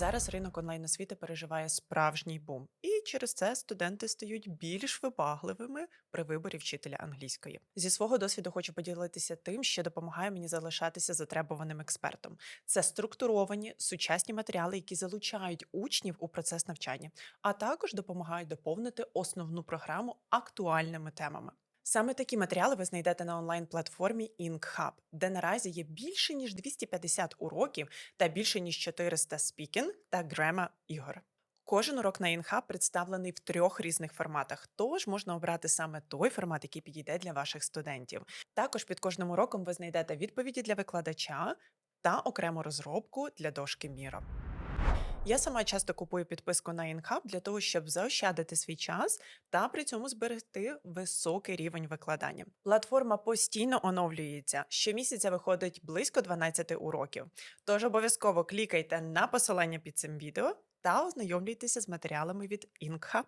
Зараз ринок онлайн освіти переживає справжній бум, і через це студенти стають більш вибагливими при виборі вчителя англійської. Зі свого досвіду хочу поділитися тим, що допомагає мені залишатися затребуваним експертом. Це структуровані сучасні матеріали, які залучають учнів у процес навчання, а також допомагають доповнити основну програму актуальними темами. Саме такі матеріали ви знайдете на онлайн-платформі InkHub, де наразі є більше ніж 250 уроків та більше ніж 400 спікінг та грема ігор. Кожен урок на InHub представлений в трьох різних форматах, тож можна обрати саме той формат, який підійде для ваших студентів. Також під кожним уроком ви знайдете відповіді для викладача та окрему розробку для дошки Міра. Я сама часто купую підписку на InHub для того, щоб заощадити свій час та при цьому зберегти високий рівень викладання. Платформа постійно оновлюється. Щомісяця виходить близько 12 уроків. Тож обов'язково клікайте на посилання під цим відео та ознайомлюйтеся з матеріалами від InkHub.